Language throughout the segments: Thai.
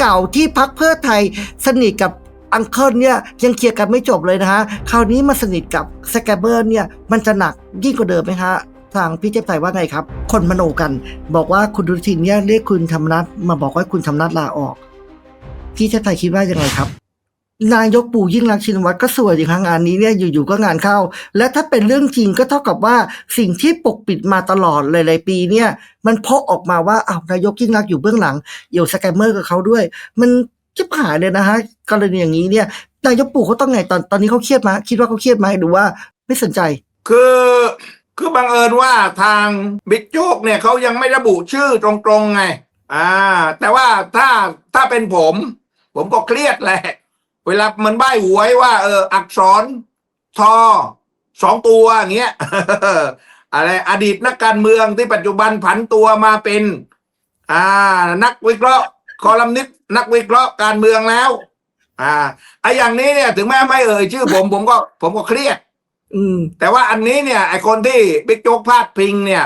เก่าที่พักเพื่อไทยสนิทกับอังเคิลเนี่ยยังเคลียร์กันไม่จบเลยนะฮะ คราวนี้มาสนิทกับสแกเบอร์เนี่ยมันจะหนักยิ่งกว่าเดิมไหมฮะทางพี่เจ๊ไทยว่าไงครับ คนมโนกัน บอกว่าคุณดุทินเนี่ยเรียกคุณธรรมนัฐมาบอกว่าคุณธรรมนัฐลาออก พี่เจ๊ไทยคิดว่ายังไงครับ นายกปู่ยิ่งรักชินวัตรก็สวยดีครั้งงานนี้เนี่ยอยู่ๆก็งานเข้า และถ้าเป็นเรื่องจริงก็เท่ากับว่าสิ่งที่ปกปิดมาตลอดหลายๆปีเนี่ย มันพาะออกมาว่าอ้าวนายกยิ่งรักอยู่เบื้องหลังเกี่ยวสแกมเมอร์กับเขาด้วย มันจิบหายเลยนะฮะกรณีอย่างนี้เนี่ยนายกปู่เขาต้องไงตอนตอนนี้เขาเครียดไหมคิดว่าเขาเครียดไหมหรือว่าไม่สนใจ คือคือบังเอิญว่าทางบิ๊กโจ๊กเนี่ยเขายังไม่ระบุชื่อตรงๆไง อ่า แต่ว่าถ้าถ้าเป็นผม ผมก็เครียดแหละ เวลามันใบ้หวยว่า เออ อักษรทอสองตัวอย่างเงี้ยอะไรอดีตนักการเมืองที่ปัจจุบันผันตัวมาเป็น อ่า นักวิเคราะห์คอลัมนิสต์นักวิเคราะห์การเมืองแล้ว อ่าไอ้อย่างนี้เนี่ย ถึงแม้ไม่เอ่ยชื่อ ผมผมก็ ผมก็เครียด อืม แต่ว่าอันนี้เนี่ยไอคนที่บิ๊กโจ๊กพาดพิงเนี่ย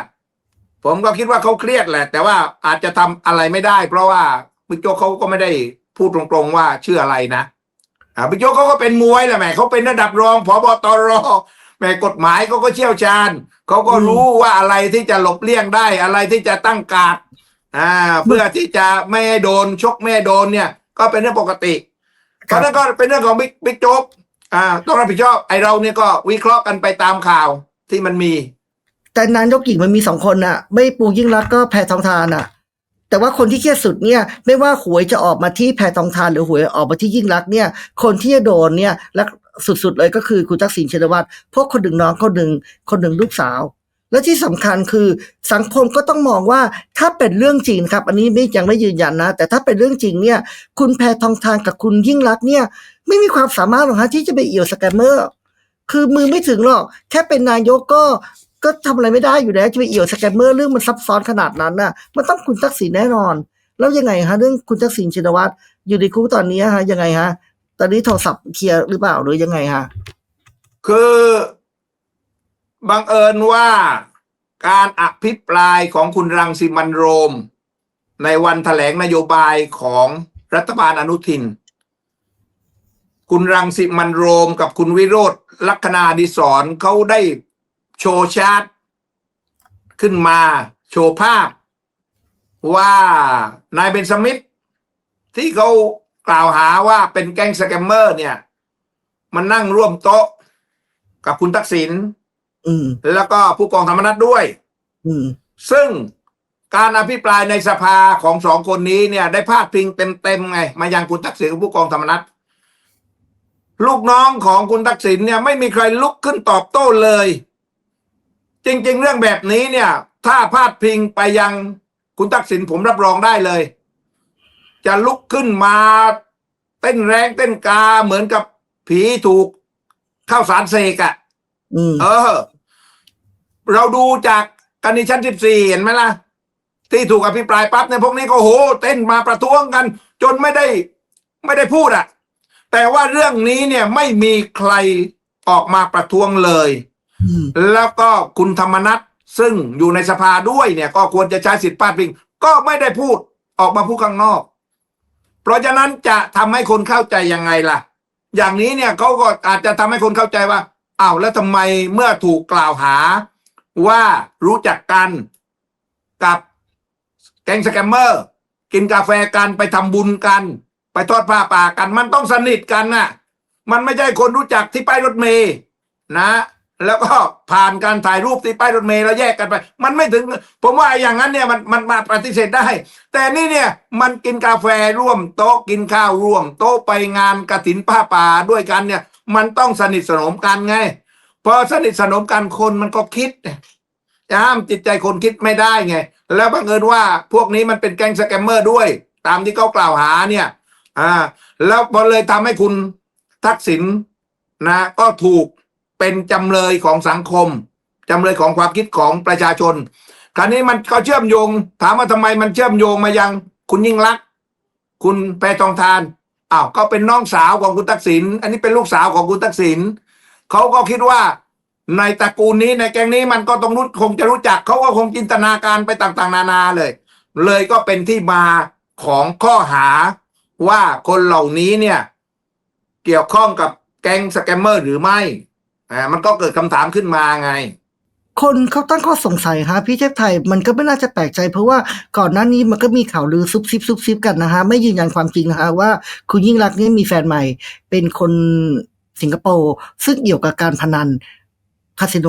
ผมก็คิดว่าเขาเครียดแหละ แต่ว่าอาจจะทำอะไรไม่ได้ เพราะว่าบิ๊กโจ๊กเขาก็ไม่ได้พูดตรงๆว่าชื่ออะไรนะ อ่าบิ๊กโจ๊กเขาก็เป็นมวยแหละแหมเขาเป็นระดับรองผบตรแหมกฎหมายเขาก็เชี่ยวชาญเขาก็รู้ว่าอะไรที่จะหลบเลี่ยงได้อะไรที่จะตั้งกาดอ่า เพื่อที่จะไม่ให้โดนชกไม่ให้โดนเนี่ย ก็เป็นเรื่องปกติเพราะนั้นก็เป็นเรื่องของบิ๊กบิ๊กโจ๊กอ่า ต้องรับผิดชอบไอเราเนี่ยก็วิเคราะห์กันไปตามข่าวที่มันมี แต่นายกหญิงมันมีสองคนน่ะไม่ปูยิ่งรักก็แพทองทานน่ะ แต่ว่าคนที่เครียดสุดเนี่ยไม่ว่าหวยจะออกมาที่แพทองทานหรือหวยออกมาที่ยิ่งรักเนี่ย คนที่จะโดนเนี่ยและสุดๆเลยก็คือคุณทักษิณชินวัตรเพราะคนหนึ่งน้องคนหนึ่งคนหนึ่งลูกสาว และที่สำคัญคือสังคมก็ต้องมองว่าถ้าเป็นเรื่องจริงครับ อันนี้ไม่ยังไม่ยืนยันนะ แต่ถ้าเป็นเรื่องจริงเนี่ย คุณแพทองทานกับคุณยิ่งรักเนี่ย ไม่มีความสามารถหรอกฮะที่จะไปเอี่ยวสแกมเมอร์คือมือไม่ถึงหรอก แค่เป็นนายกก็ ก็ทำอะไรไม่ได้อยู่แล้วจะไปเอี่ยวสแกมเมอร์เรื่องมันซับซ้อนขนาดนั้นน่ะ มันต้องคุณทักษิณแน่นอน แล้วยังไงฮะเรื่องคุณทักษิณชินวัตรอยู่ในคุกตอนนี้ฮะยังไงฮะ ตอนนี้โทรศัพท์เคลียร์หรือเปล่าหรือยังไงฮะคือบังเอิญว่าการอภิปรายของคุณรังสิมันโรม ในวันแถลงนโยบายของรัฐบาลอนุทิน คุณรังสิมันโรมกับคุณวิโรธลัคนาดิศรเขาได้ โชว์ชาร์ตขึ้นมา โชว์ภาพ ว่านายเบนสมิธที่เขากล่าวหาว่าเป็นแก๊งสแกมเมอร์เนี่ย มันนั่งร่วมโต๊ะกับคุณทักษิณอืมแล้วก็ผู้กองธรรมนัฐด้วยอืมซึ่งการอภิปรายในสภาของสองคนนี้เนี่ย ได้พาดพิงเต็มๆไง มายังคุณทักษิณกับผู้กองธรรมนัฐลูกน้องของคุณทักษิณเนี่ยไม่มีใครลุกขึ้นตอบโต้เลย จริง ๆ เรื่องแบบนี้เนี่ย ถ้าพาดพิงไปยังคุณทักษิณผมรับรองได้เลย จะลุกขึ้นมาเต้นแรงเต้นกาเหมือนกับผีถูกข้าวสารเสกอะอืมเออ เราดูจากกันดิชั้นสิบสี่เห็นไหมล่ะ ที่ถูกอภิปรายปั๊บเนี่ยพวกนี้ก็โห เต้นมาประท้วงกัน จนไม่ได้ ไม่ได้พูดอะแต่ว่าเรื่องนี้เนี่ยไม่มีใครออกมาประท้วงเลยอืม แล้วก็คุณธรรมนัทซึ่งอยู่ในสภาด้วยเนี่ย ก็ควรจะใช้สิทธิ์พาดพิง ก็ไม่ได้พูดออกมาพูดข้างนอก เพราะฉะนั้นจะทำให้คนเข้าใจยังไงล่ะ อย่างนี้เนี่ยเขาก็อาจจะทำให้คนเข้าใจว่าอ้าวแล้วทำไมเมื่อถูกกล่าวหาว่ารู้จักกันกับแก๊งสแกมเมอร์ กินกาแฟกันไปทำบุญกัน ไปทอดผ้าป่ากัน มันต้องสนิทกันน่ะ มันไม่ใช่คนรู้จักที่ป้ายรถเมย์นะ แล้วก็ผ่านการถ่ายรูปที่ป้ายรถเมล์แล้วแยกกันไป มันไม่ถึง ผมว่าอย่างนั้นเนี่ยมันมันมาปฏิเสธได้ แต่นี่เนี่ยมันกินกาแฟร่วมโต๊ะกินข้าวร่วม โต๊ะไปงานกระถินผ้าป่าด้วยกันเนี่ย มันต้องสนิทสนมกันไง พอสนิทสนมกันคนมันก็คิดจะห้ามจิตใจคนคิดไม่ได้ไง แล้วบังเอิญว่าพวกนี้มันเป็นแก๊งสแกมเมอร์ด้วย ตามที่เขากล่าวหาเนี่ย อ่า แล้วพอเลยทำให้คุณทักษิณนะก็ถูก เป็นจำเลยของสังคมจำเลยของความคิดของประชาชน คราวนี้มันก็เชื่อมโยง ถามว่าทำไมมันเชื่อมโยงมายัง คุณยิ่งรัก คุณแพทองทานอ้าวก็เป็นน้องสาวของคุณทักษิณอันนี้เป็นลูกสาวของคุณทักษิณเขาก็คิดว่าในตระกูลนี้ในแก๊งนี้มันก็ต้องรู้คงจะรู้จักเขาก็คงจินตนาการไปต่างๆ นานาเลย เลยก็เป็นที่มาของข้อหาว่าคนเหล่านี้เนี่ย เกี่ยวข้องกับแก๊งสแกมเมอร์หรือไม่ อ่ามันก็เกิดคำถามขึ้นมาไง คนเขาตั้งข้อสงสัยฮะพี่เทพไทยมันก็ไม่น่าจะแปลกใจ เพราะว่าก่อนหน้านี้มันก็มีข่าวลือซุบซิบซุบซิบกันนะฮะไม่ยืนยันความจริงนะฮะว่าคุณยิ่งรักษณ์นี่มีแฟนใหม่ เป็นคนสิงคโปร์ซึ่งเกี่ยวกับการพนันคาสิโน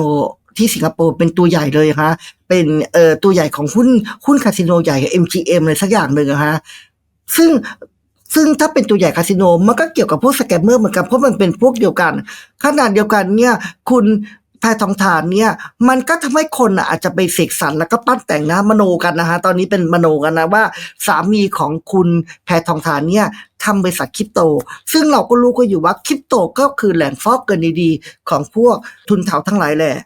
ที่สิงคโปร์เป็นตัวใหญ่เลยฮะเป็นเอ่อตัวใหญ่ของหุ้นหุ้นคาสิโนใหญ่ MGM อะไรสักอย่างหนึ่งอะฮะซึ่ง ซึ่งถ้าเป็นตัวใหญ่คาสิโนมันก็เกี่ยวกับพวกสแกมเมอร์เหมือนกันเพราะมันเป็นพวกเดียวกันขนาดเดียวกันเนี่ยคุณแพทองทานเนี่ยมันก็ทำให้คนอะอาจจะไปเสกสรรแล้วก็ปั้นแต่งนะมโนกันนะฮะตอนนี้เป็นมโนกันนะว่าสามีของคุณแพทองทานเนี่ยทำบริษัทคริปโต ซึ่งเราก็รู้ก็อยู่ว่าคริปโตก็คือแหล่งฟอกเงินดีๆของพวกทุนเถาทั้งหลายแหละ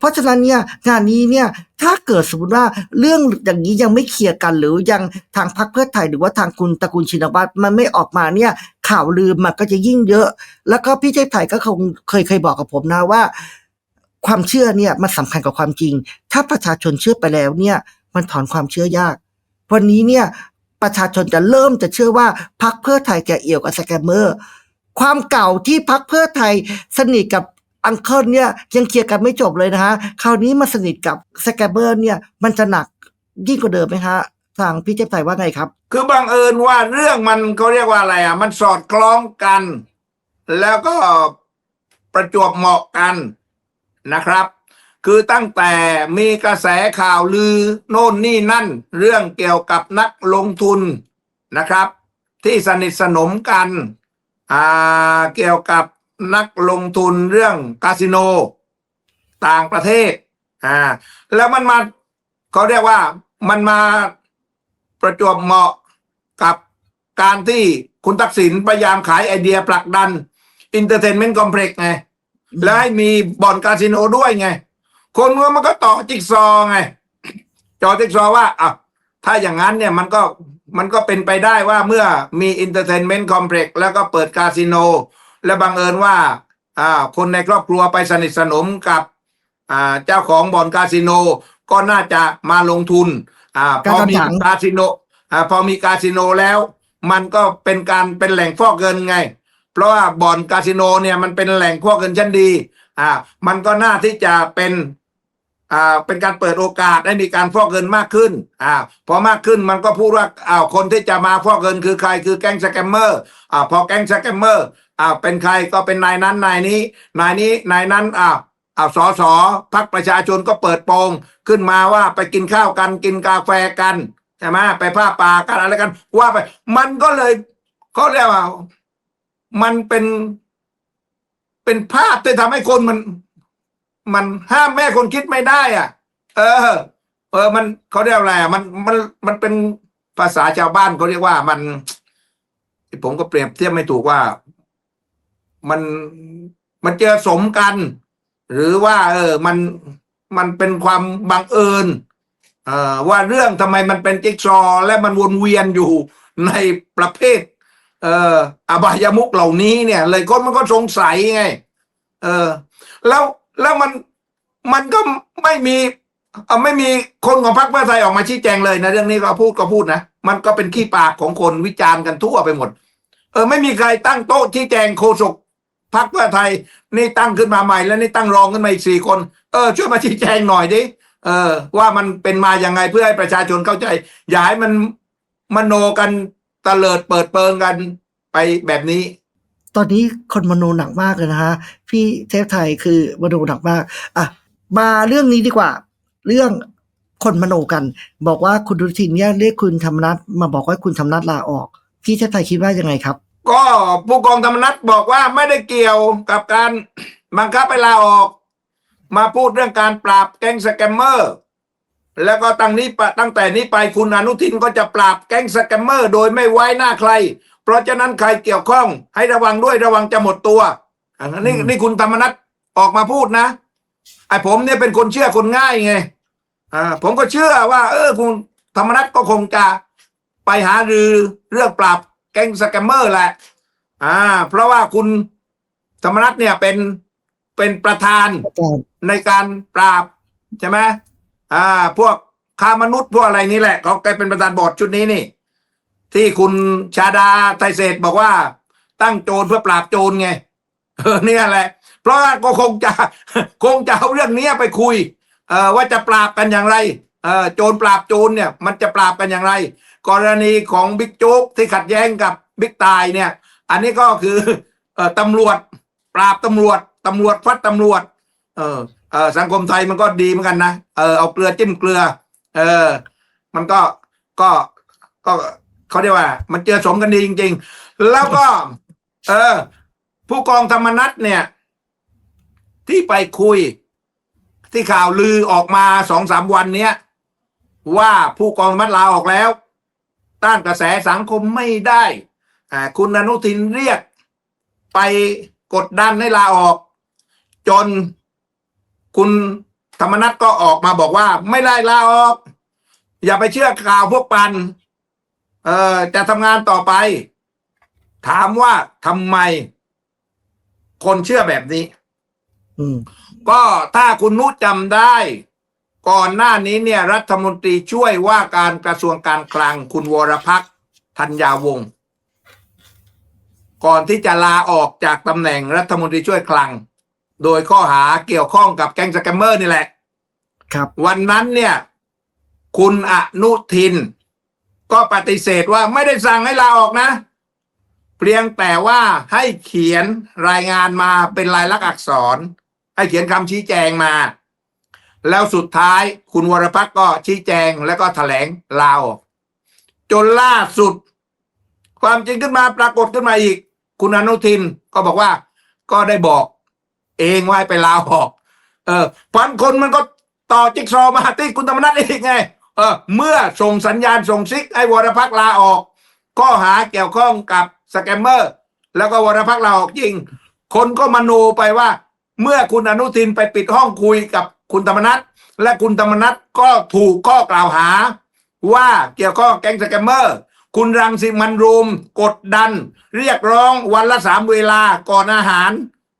เพราะฉะนั้นเนี่ยงานนี้เนี่ยถ้าเกิดสมมติว่าเรื่องอย่างนี้ยังไม่เคลียร์กันหรือยังทางพรรคเพื่อไทยหรือว่าทางคุณตระกูลชินวัตรมันไม่ออกมาเนี่ยข่าวลืมมันก็จะยิ่งเยอะ แล้วก็พี่เทพไทยก็คงเคยเคยบอกกับผมนะว่า ความเชื่อเนี่ยมันสำคัญกับความจริง ถ้าประชาชนเชื่อไปแล้วเนี่ยมันถอนความเชื่อยาก วันนี้เนี่ยประชาชนจะเริ่มจะเชื่อว่าพรรคเพื่อไทยจะเอี่ยวกับสแกมเมอร์ ความเก่าที่พรรคเพื่อไทยสนิทกับ อังเคิลเนี่ยยังเคลียร์กันไม่จบเลยนะฮะ คราวนี้มาสนิทกับสแกเมอร์เนี่ยมันจะหนักยิ่งกว่าเดิมไหมฮะทางพี่เทพไทยว่าไงครับ คือบังเอิญว่าเรื่องมันเขาเรียกว่าอะไรอะ มันสอดคล้องกัน แล้วก็ประจวบเหมาะกันนะครับ คือตั้งแต่มีกระแสข่าวลือโน่นนี่นั่น เรื่องเกี่ยวกับนักลงทุนนะครับ ที่สนิทสนมกันอ่าเกี่ยวกับ นักลงทุนเรื่องคาสิโน ต่างประเทศอ่าแล้วมันมาเขาเรียกว่ามันมาประจวบเหมาะกับการที่คุณทักษิณพยายามขายไอเดียผลักดันอินเตอร์เทนเมนต์คอมเพล็กซ์ไง แล้วให้มีบ่อนคาสิโนด้วยไง คนก็มันก็ต่อจิ๊กซอว์ไงจอจิ๊กซอว์ว่าอะถ้าอย่างนั้นเนี่ยมันก็มันก็เป็นไปได้ว่าเมื่อมีอินเตอร์เทนเมนต์คอมเพล็กซ์แล้วก็เปิดคาสิโน และบังเอิญว่าอ่าคนในครอบครัวไปสนิทสนมกับอ่าเจ้าของบ่อนคาสิโนก็น่าจะมาลงทุนอ่าพอมีการทำถังคาสิโนอ่าพอมีคาสิโนแล้ว มันก็เป็นการเป็นแหล่งฟอกเงินไง เพราะว่าบ่อนคาสิโนเนี่ยมันเป็นแหล่งฟอกเงินชั้นดีอ่ามันก็น่าที่จะเป็น อ่าเป็นการเปิดโอกาสให้มีการฟอกเงินมากขึ้นอ่าพอมากขึ้นมันก็พูดว่าอ้าวคนที่จะมาฟอกเงินคือใครคือแก๊งสแกมเมอร์อ่าพอแก๊งสแกมเมอร์อ่าเป็นใครก็เป็นนายนั้นนายนี้นายนี้นายนั้นอ้าอ้าสอสอพักประชาชนก็เปิดโปงขึ้นมาว่าไปกินข้าวกันกินกาแฟกันใช่ไหมไปผ้าป่ากันอะไรกันว่าไป มันก็เลยเขาเรียกว่ามันเป็น เป็นภาพที่ทำให้คนมัน มันห้ามแม่คนคิดไม่ได้อะ เออ เออ มันเขาเรียกอะไรอะมันมันมันเป็นภาษาชาวบ้านเขาเรียกว่ามัน ผมก็เปรียบเทียบไม่ถูกว่า มันมันเจอสมกัน หรือว่า เออ มันมันเป็นความบังเอิญเอ่อว่าเรื่องทำไมมันเป็นจิ๊กซอว์และมันวนเวียนอยู่ในประเภท เอ่ออบายมุกเหล่านี้เนี่ย เลยคนมันก็สงสัยไง เออ แล้ว แล้วมันมันก็ไม่มีไม่มีคนของพรรคเพื่อไทยออกมาชี้แจงเลยนะเรื่องนี้ก็พูดก็พูดนะมันก็เป็นขี้ปากของคนวิจารณ์กันทั่วไปหมด เออ ไม่มีใครตั้งโต๊ะชี้แจงโฆษกพรรคเพื่อไทย นี่ตั้งขึ้นมาใหม่ แล้วนี่ตั้งรองขึ้นมาอีกสี่คนเออช่วยมาชี้แจงหน่อยดิเออ ว่ามันเป็นมาอย่างไงเพื่อให้ประชาชนเข้าใจ อย่าให้มันมโนกันตะเลิดเปิดเปิงกันไปแบบนี้ ตอนนี้คนมโนหนักมากเลยนะฮะพี่เทพไทยคือมโนหนักมากอะมาเรื่องนี้ดีกว่า เรื่องคนมโนกัน บอกว่าคุณดุทินเนี่ยเรียกคุณธรรมนัทมาบอกว่าคุณธรรมนัทลาออก พี่เทพไทยคิดว่ายังไงครับ ก็ผู้กองธรรมนัฐบอกว่าไม่ได้เกี่ยวกับการบังคับให้ลาออก มาพูดเรื่องการปราบแก๊งสแกมเมอร์ แล้วก็ตั้งนี้ตั้งแต่นี้ไปคุณอนุทินก็จะปราบแก๊งสแกมเมอร์ โดยไม่ไว้หน้าใคร เพราะฉะนั้นใครเกี่ยวข้องให้ระวังด้วยระวังจะหมดตัวอันนี้อืมนี่คุณธรรมนัฐออกมาพูดนะไอ้ผมเนี่ยเป็นคนเชื่อคนง่ายไงอ่าผมก็เชื่อว่า เออคุณธรรมนัฐก็คงจะไปหารือเรื่องปราบแก๊งสแกมเมอร์แหละ อ่า เพราะว่าคุณธรรมนัฐเนี่ยเป็นเป็นประธานอาจารย์ในการปราบใช่ไหมอ่า พวกค้ามนุษย์พวกอะไรนี่แหละเขาแกเป็นประธานบอร์ดชุดนี้นี่ ที่คุณชาดาไทยเศรษฐ์บอกว่า ตั้งโจรเพื่อปราบโจรไงเออเนี่ยแหละ เพราะว่าก็คงจะคงจะเอาเรื่องนี้ไปคุยเออว่าจะปราบกันอย่างไรเออโจรปราบโจรเนี่ยมันจะปราบกันอย่างไร กรณีของบิ๊กโจ๊กที่ขัดแย้งกับบิ๊กตายเนี่ย อันนี้ก็คือเออตำรวจ ปราบตำรวจตำรวจฟัดตำรวจ เออเออสังคมไทยมันก็ดีเหมือนกันนะเออเอาเกลือจิ้มเกลือ เออ มันก็ก็ก็ เขาเรียกว่า มันเจอสมกันดีจริง ๆ แล้วก็ เออ ผู้กองธรรมนัฐเนี่ย ที่ไปคุย ที่ข่าวลือออกมาสองสามวันเนี้ยว่าผู้กองธรรมนัฐลาออกแล้ว ต้านกระแสสังคมไม่ได้อ่าคุณอนุทินเรียกไปกดดันให้ลาออก จนคุณธรรมนัฐก็ออกมาบอกว่า ไม่ได้ลาออก อย่าไปเชื่อข่าวพวกปัน เออจะทำงานต่อไป ถามว่าทำไม คนเชื่อแบบนี้ อืม ก็ถ้าคุณนุชจำได้ ก่อนหน้านี้เนี่ย รัฐมนตรีช่วยว่าการกระทรวงการคลังคุณวรพักษ์ธัญญาวงศ์ก่อนที่จะลาออกจากตำแหน่งรัฐมนตรีช่วยคลัง โดยข้อหาเกี่ยวข้องกับแก๊งสแกมเมอร์นี่แหละ ครับ วันนั้นเนี่ย คุณอนุทิน ก็ปฏิเสธว่าไม่ได้สั่งให้ลาออกนะ เพียงแต่ว่าให้เขียนรายงานมาเป็นลายลักษณ์อักษร ให้เขียนคำชี้แจงมา แล้วสุดท้ายคุณวรพักก็ชี้แจงแล้วก็แถลงลาออก จนล่าสุด ความจริงขึ้นมาปรากฏขึ้นมาอีก คุณอนุทินก็บอกว่า ก็ได้บอก เองว่าไปลาออก เออพันคนมันก็ต่อจิ๊กซอว์มาที่คุณธรรมนัฐอีกไง ออเมื่อส่งสัญญาณส่งซิกให้วรพักลาออก ข้อหาเกี่ยวข้องกับสแกมเมอร์ แล้วก็วรพักลาออกจริง คนก็มโนไปว่า เมื่อคุณอนุทินไปปิดห้องคุยกับคุณธรรมนัฐและคุณธรรมนัฐก็ถูกข้อกล่าวหา ว่าเกี่ยวข้องแก๊งสแกมเมอร์ คุณรังสิมันรูม กดดัน เรียกร้องวันละสามเวลาก่อนอาหาร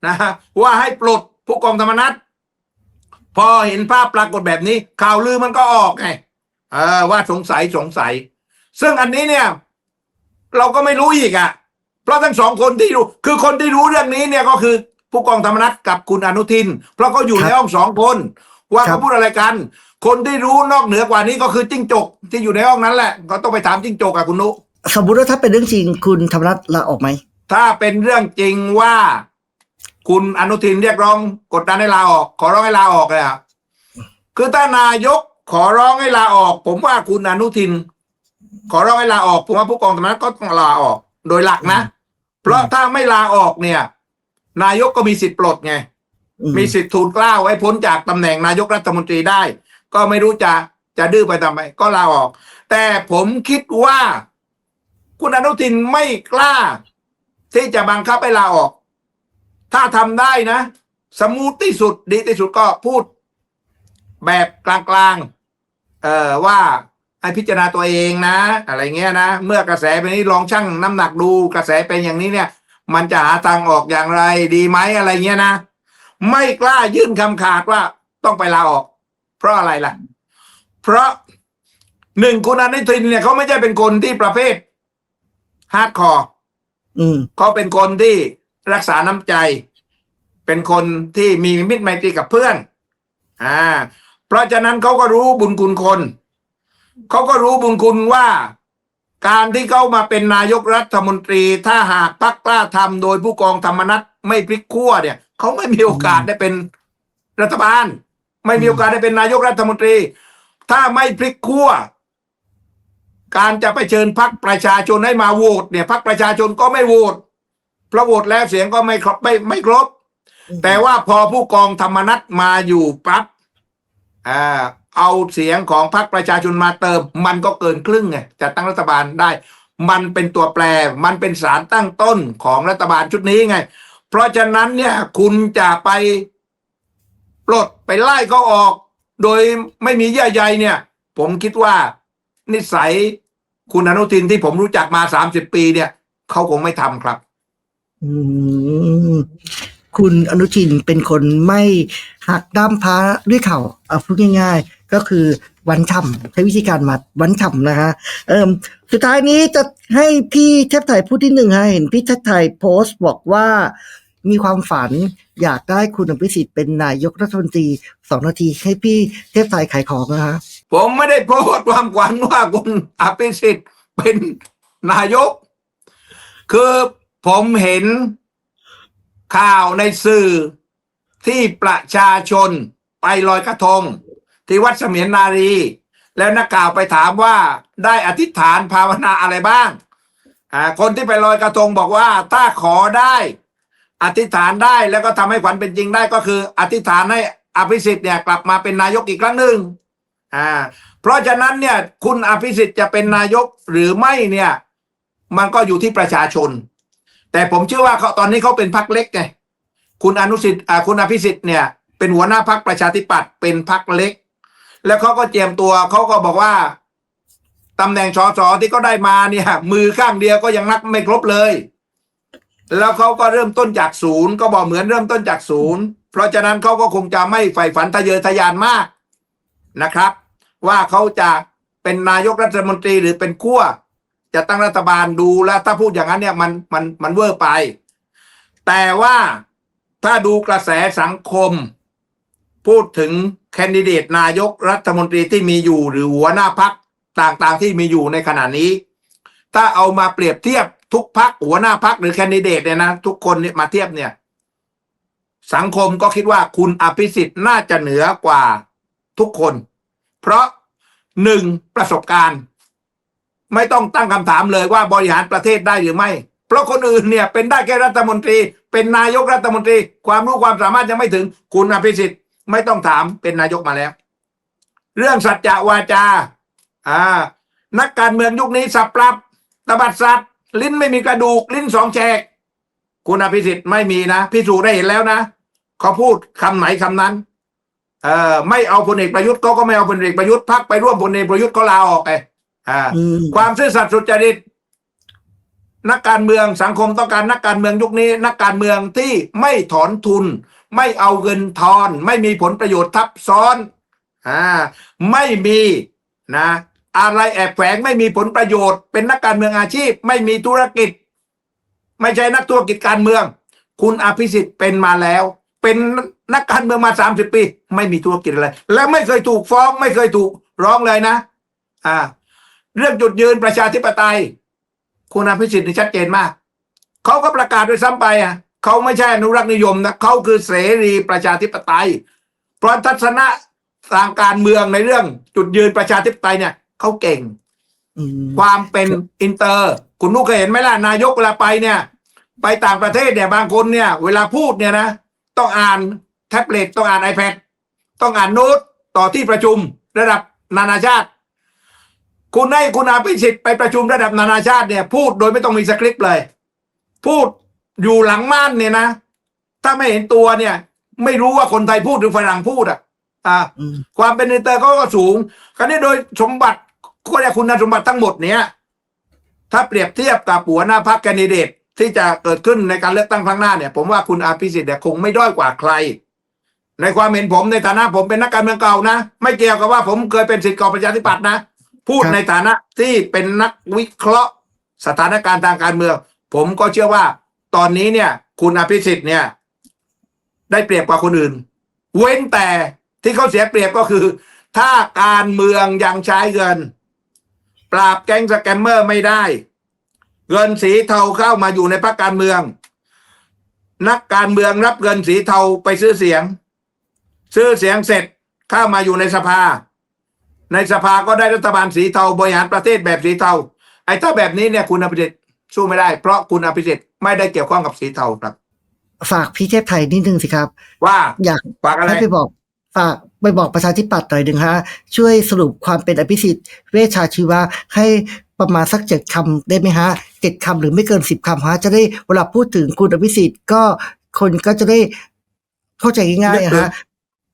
นะฮะว่าให้ปลดผู้กองธรรมนัฐพอเห็นภาพปรากฏแบบนี้ข่าวลือมันก็ออกไง เออว่าสงสัยสงสัย ซึ่งอันนี้เนี่ย เราก็ไม่รู้อีกอะ เพราะทั้งสองคนที่รู้ คือคนที่รู้เรื่องนี้เนี่ยก็คือผู้กองธรรมนัฐกับคุณอนุทิน เพราะเขาอยู่ครับในห้องสองคน ว่าครัเขาบพูดอะไรกัน คนที่รู้นอกเหนือกว่านี้ก็คือจิ้งจก ที่อยู่ในห้องนั้นแหละก็ต้องไปถามจิ้งจกอะคุณนุสมมติว่าถ้าเป็นเรื่องจริง คุณธรรมนัฐลาออกไหมถ้าเป็นเรื่องจริงว่า คุณอนุทินเรียกร้อง กดดันให้ลาออก ขอร้องให้ลาออกเลยอะคือถ้านายก ขอร้องให้ลาออก ผมว่าคุณอนุทิน ขอร้องให้ลาออกผมว่าผู้กองธรรมนัฐก็ต้องลาออก โดยหลักนะ เพราะถ้าไม่ลาออกเนี่ย นายกก็มีสิทธิ์ปลดไงอืมมีสิทธิ์ทูลเกล้าให้พ้นจากตำแหน่งนายกรัฐมนตรีได้ ก็ไม่รู้จะจะดื้อไปทำไมก็ลาออก แต่ผมคิดว่า คุณอนุทินไม่กล้า ที่จะบังคับให้ลาออก ถ้าทำได้นะ สมูทที่สุดดีที่สุดก็พูด แบบกลางๆ เอ่อว่าให้พิจารณาตัวเองนะ อะไรเงี้ยนะ เมื่อกระแสเป็นนี้ลองชั่งน้ำหนักดูกระแสเป็นอย่างนี้เนี่ย มันจะหาทางออกอย่างไรดีไหมอะไรเงี้ยนะ ไม่กล้ายื่นคำขาดว่าต้องไปลาออก เพราะอะไรล่ะ เพราะหนึ่งคุณอนุทินเนี่ยเขาไม่ใช่เป็นคนที่ประเภทฮาร์ดคอร์อืมเขาเป็นคนที่รักษาน้ำใจ เป็นคนที่มีมิตรไมตรีกับเพื่อน อ่า เพราะฉะนั้นเขาก็รู้บุญคุณคน เขาก็รู้บุญคุณว่า การที่เขามาเป็นนายกรัฐมนตรี ถ้าหากพักกล้าทำโดยผู้กองธรรมนัฐไม่พลิกขั้วเนี่ยเขาไม่มีโอกาสได้เป็นรัฐบาล ไม่มีโอกาสได้เป็นนายกรัฐมนตรี ถ้าไม่พลิกขั้วการจะไปเชิญพักประชาชนให้มาโหวตเนี่ยพักประชาชนก็ไม่โหวตเพราะโหวตแล้วเสียงก็ไม่ครบไม่ไม่ครบ แต่ว่าพอผู้กองธรรมนัฐมาอยู่ปั๊บ เอาเสียงของพรรคประชาชนมาเติม มันก็เกินครึ่งไงจะตั้งรัฐบาลได้ มันเป็นตัวแปร มันเป็นสารตั้งต้นของรัฐบาลชุดนี้ไง เพราะฉะนั้นเนี่ยคุณจะไปปลดไปไล่เขาออก โดยไม่มีเยื่อใยเนี่ย ผมคิดว่านิสัยคุณอนุทินที่ผมรู้จักมาสามสิบปีเนี่ยเขาคงไม่ทำครับ อืม คุณอนุทินเป็นคนไม่หักด้ามพระด้วยเข่าเอาพูดง่าย ๆ ก็คือวันฉ่ำใช้วิธีการมัดวันฉ่ำนะฮะเอิมสุดท้ายนี้จะให้พี่เทพไทยพูดที่หนึ่งฮะเห็นพี่เทพไทยโพสต์บอกว่ามีความฝันอยากได้คุณอภิสิทธิ์เป็นนายกรัฐมนตรีสองนาทีให้พี่เทพไทยขายของนะฮะผมไม่ได้โพสต์ความหวังว่าคุณอภิสิทธิ์เป็นนายก คือผมเห็น ข่าวในสื่อที่ประชาชนไปลอยกระทง ที่วัดเสมียนนารี แล้วนักข่าวไปถามว่าได้อธิษฐานภาวนาอะไรบ้างคนที่ไปลอยกระทงบอกว่า ถ้าขอได้ อธิษฐานได้แล้วก็ทำให้ฝันเป็นจริงได้ก็คือ อธิษฐานให้อภิสิทธิ์เนี่ยกลับมาเป็นนายกอีกครั้งหนึ่งอ่าเพราะฉะนั้นเนี่ยคุณอภิสิทธิ์จะเป็นนายกหรือไม่เนี่ย มันก็อยู่ที่ประชาชน แต่ผมเชื่อว่าเขาตอนนี้เขาเป็นพรรคเล็กไงคุณอนุสิทธิ์คุณอภิสิทธิ์เนี่ยเป็นหัวหน้าพรรคประชาธิปัตย์เป็นพรรคเล็ก แล้วเขาก็เจียมตัวเขาก็บอกว่าตำแหน่งสสที่เขาได้มาเนี่ย มือข้างเดียวก็ยังนับไม่ครบเลย แล้วเขาก็เริ่มต้นจากศูนย์ก็บอกเหมือนเริ่มต้นจากศูนย์ เพราะฉะนั้นเขาก็คงจะไม่ใฝ่ฝันทะเยอทะยานมากนะครับ ว่าเขาจะเป็นนายกรัฐมนตรีหรือเป็นขั้ว จะตั้งรัฐบาลดูแล้วถ้าพูดอย่างนั้นเนี่ยมันมันมันเวอร์ไป แต่ว่าถ้าดูกระแสสังคม พูดถึงแคนดิเดตนายกรัฐมนตรีที่มีอยู่หรือหัวหน้าพักต่างๆที่มีอยู่ในขณะนี้ ถ้าเอามาเปรียบเทียบทุกพักหัวหน้าพักหรือแคนดิเดตเนี่ยนะทุกคนเนี่ยมาเทียบเนี่ย สังคมก็คิดว่าคุณอภิสิทธิ์น่าจะเหนือกว่าทุกคน เพราะหนึ่งประสบการณ์ ไม่ต้องตั้งคำถามเลยว่าบริหารประเทศได้หรือไม่ เพราะคนอื่นเนี่ยเป็นได้แค่รัฐมนตรี เป็นนายกรัฐมนตรี ความรู้ความสามารถยังไม่ถึงคุณอภิสิทธิ์ไม่ต้องถามเป็นนายกมาแล้ว เรื่องสัจจะวาจาอ่านักการเมืองยุคนี้สับปรับตบัดสัตว์ลิ้นไม่มีกระดูก ลิ้นสองแฉกคุณอภิสิทธิ์ไม่มีนะพิสูจน์ได้เห็นแล้วนะเขาพูดคำไหนคำนั้น เอ่อไม่เอาพลเอกประยุทธ์เขาก็ไม่เอาพลเอกประยุทธ์พักไปร่วมพลเอกประยุทธ์ก็ลาออกไงอ่าอืม ความซื่อสัตย์สุจริต นักการเมืองสังคมต้องการนักการเมืองยุคนี้ นักการเมืองที่ไม่ถอนทุน ไม่เอาเงินทอน ไม่มีผลประโยชน์ทับซ้อนอ่าไม่มีนะอะไรแอบแฝงไม่มีผลประโยชน์ เป็นนักการเมืองอาชีพ ไม่มีธุรกิจ ไม่ใช่นักธุรกิจการเมือง คุณอภิสิทธิ์เป็นมาแล้ว เป็นนักการเมืองมาสามสิบปี ไม่มีธุรกิจอะไร และไม่เคยถูกฟ้อง ไม่เคยถูกร้องเลยนะ อ่า เรื่องจุดยืนประชาธิปไตย คุณอภิสิทธิ์นี่ชัดเจนมาก เขาก็ประกาศด้วยซ้ำไปอะเขาไม่ใช่อนุรักษ์นิยมนะเขาคือเสรีประชาธิปไตย เพราะทัศนะทางการเมืองในเรื่องจุดยืนประชาธิปไตยเนี่ยเขาเก่งอืมความเป็นอินเตอร์ คุณนุกเคยเห็นไหมล่ะนายกเวลาไปเนี่ย ไปต่างประเทศเนี่ยบางคนเนี่ย เวลาพูดเนี่ยนะ ต้องอ่านแท็บเล็ตต้องอ่าน iPad ต้องอ่านโน้ตต่อที่ประชุมระดับนานาชาติ คุณให้คุณอาภิสิทธิ์ไปประชุมระดับนานาชาติเนี่ย พูดโดยไม่ต้องมีสคริปต์เลย พูดอยู่หลังม่านเนี่ยนะ ถ้าไม่เห็นตัวเนี่ย ไม่รู้ว่าคนไทยพูดหรือฝรั่งพูดอะอ่าอืมความเป็นอินเตอร์เขาก็สูงคราวนี้โดยสมบัติก็เรียกคุณสมบัติทั้งหมดเนี้ยถ้าเปรียบเทียบกับหัวหน้าพรรคแคนดิเดตที่จะเกิดขึ้นในการเลือกตั้งครั้งหน้าเนี่ย ผมว่าคุณอาภิสิทธิ์เนี่ยคงไม่ด้อยกว่าใคร ในความเห็นผมในฐานะผมเป็นนักการเมืองเก่านะ ไม่เกี่ยวกับว่าผมเคยเป็นสิทธิ์เก่าประชาธิปัตย์นะ พูดในฐานะที่เป็นนักวิเคราะห์สถานการณ์ทางการเมือง ผมก็เชื่อว่า ตอนนี้เนี่ย คุณอภิสิทธิ์เนี่ย ได้เปรียบกว่าคนอื่น เว้นแต่ที่เขาเสียเปรียบก็คือ ถ้าการเมืองยังใช้เงิน ปราบแก๊งสแกมเมอร์ไม่ได้ เงินสีเทาเข้ามาอยู่ในพรรคการเมือง นักการเมืองรับเงินสีเทาไปซื้อเสียง ซื้อเสียงเสร็จเข้ามาอยู่ในสภา ในสภาก็ได้รัฐบาลสีเทาบริหารประเทศแบบสีเทาไอ้ถ้าแบบนี้เนี่ยคุณอภิสิทธิ์สู้ไม่ได้ เพราะคุณอภิสิทธิ์ไม่ได้เกี่ยวข้องกับสีเทาครับ ฝากพี่เทพไทยนิดนึงสิครับ ว่าอยากฝากอะไรให้ไปบอกฝากไปบอกประชาธิปัตย์หน่อยหนึ่งฮะช่วยสรุปความเป็นอภิสิทธิ์เวชชาชีวะให้ประมาณสักเจ็ดคำได้ไหมฮะเจ็ดคำหรือไม่เกินสิบคำฮะจะได้เวลาพูดถึงคุณอภิสิทธิ์ก็คนก็จะได้เข้าใจง่ายๆอะฮะ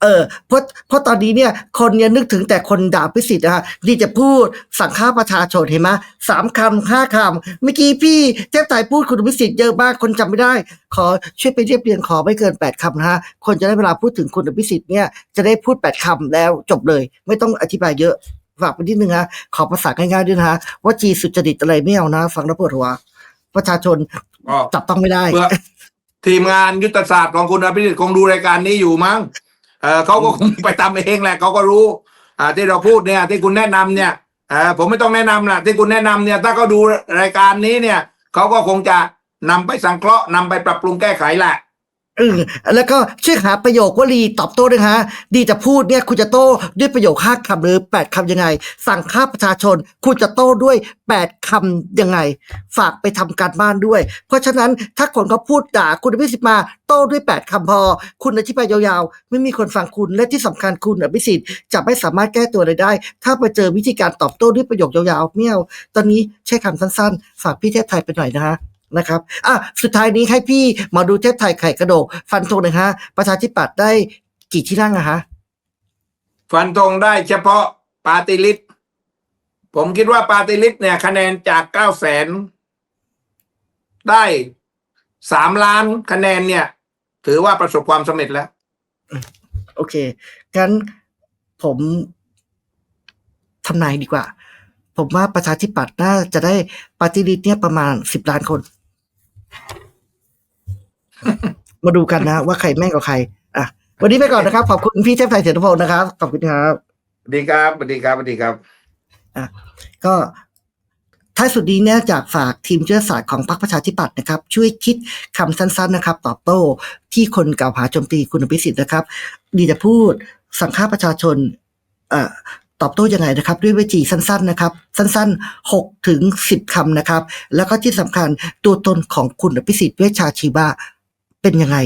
เออเพราะเพราะตอนนี้เนี่ยคนเนี่ยนึกถึงแต่คนด่าพิสิทธิ์นะฮะที่จะพูดสั่งฆ่าประชาชนเห็นไหมสามคำห้าคำเมื่อกี้พี่เจ้าไต่พูดคุณพิสิทธิ์เยอะมากคนจำไม่ได้ ขอช่วยไปเรียบเรียงขอไม่เกินแปดคำนะฮะคนจะได้เวลาพูดถึงคุณพิสิทธิ์เนี่ยจะได้พูดแปดคำแล้วจบเลย ไม่ต้องอธิบายเยอะฝากไปนิดนึงฮะขอภาษาง่ายๆด้วยนะฮะว่าจีสุจริตอะไรไม่เอานะ ฟังแล้วปวดหัวประชาชนก็จับต้องไม่ได้เพื่อทีมงานยุทธศาสตร์ของคุณอภิสิทธิ์คงดูรายการนี้อยู่มั้งเออเขาก็คงไปทำเองแหละเขาก็รู้ อ่า ที่เราพูดเนี่ย ที่คุณแนะนำเนี่ยเออผมไม่ต้องแนะนำละที่คุณแนะนำเนี่ย ถ้าเขาดูรายการนี้เนี่ยเขาก็คงจะนำไปสังเคราะห์นำไปปรับปรุงแก้ไขแหละ อืมแล้วก็ช่วยหาประโยควลีตอบโต้ด้วยฮะ ดีจะพูดเนี่ยคุณจะโต้ด้วยประโยคห้าคำหรือแปดคำยังไง สั่งฆ่าประชาชน คุณจะโต้ด้วยแปดคำยังไง ฝากไปทำการบ้านด้วย เพราะฉะนั้นถ้าคนเขาพูดด่าคุณอภิสิทธิ์มาโต้ด้วยแปดคำพอ คุณอธิบายยาวๆ ไม่มีคนฟังคุณและที่สำคัญคุณอภิสิทธิ์จะไม่สามารถแก้ตัวอะไรได้ ถ้าไปเจอวิธีการตอบโต้ด้วยประโยคยาวๆไม่เอาตอนนี้ใช้คำสั้นๆ ฝากพี่เทพไทยไปหน่อยนะฮะ นะครับ อะ สุดท้ายนี้ให้พี่หมาดูเทพไทยไข่กระโดก ฟันธงหนะฮะ ประชาธิปัตย์ได้กี่ที่นั่งอะฮะ ฟันธงได้เฉพาะปาติลิสต์ผมคิดว่าปาติลิสต์เนี่ยคะแนนจากเก้าแสนได้สามล้านคะแนนเนี่ย ถือว่าประสบความสำเร็จแล้ว โอเค งั้นผมทำนายดีกว่า ผมว่าประชาธิปัตย์น่าจะได้ปฏิริษีเนี่ยประมาณสิบล้านคน มาดูกันนะว่าใครแม่งกว่าใคร อะ วันนี้ไปก่อนนะครับ ขอบคุณพี่เทพไทยเสถียรพงศ์นะครับ ขอบคุณครับสวัสดีครับสวัสดีครับสวัสดีครับก็ท้ายสุดนี้เนี่ยจากฝากทีมเชื้อศาสตร์ของพรรคประชาธิปัตย์นะครับ ช่วยคิดคำสั้นๆนะครับ ตอบโต้ที่คนกล่าวหาโจมตีคุณอภิสิทธิ์นะครับ ดีจะพูด สั่งฆ่าประชาชน เอ่อ ตอบโต้ยังไงนะครับ ด้วยวจีสั้นๆนะครับ สั้นๆหกถึงสิบคำนะครับ แล้วก็ที่สำคัญตัวตนของคุณอภิสิทธิ์เวชชาชีวะเป็นยังไง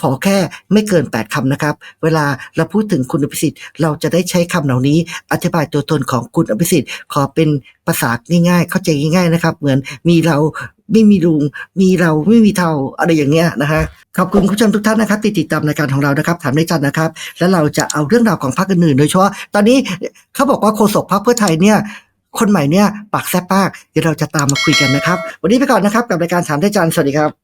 ขอแค่ไม่เกิน 8คำนะครับ เวลาเราพูดถึงคุณอภิสิทธิ์ เราจะได้ใช้คำเหล่านี้ อธิบายตัวตนของคุณอภิสิทธิ์ ขอเป็นภาษาง่ายๆ เข้าใจง่ายๆนะครับ เหมือนมีเรา ไม่มีลุงมีเราไม่มีเท่าอะไรอย่างเงี้ยนะฮะขอบคุณคุณผู้ชมทุกท่านนะครับที่ติดตามรายการของเรานะครับ ถามได้จันนะครับ แล้วเราจะเอาเรื่องราวของพรรคอื่นๆโดยเฉพาะตอนนี้เขาบอกว่าโฆษกพรรคเพื่อไทยเนี่ยคนใหม่เนี่ยปากแซ่บมากเดี๋ยวเราจะตามมาคุยกันนะครับ วันนี้ไปก่อนนะครับ กับรายการถามได้จันสวัสดีครับ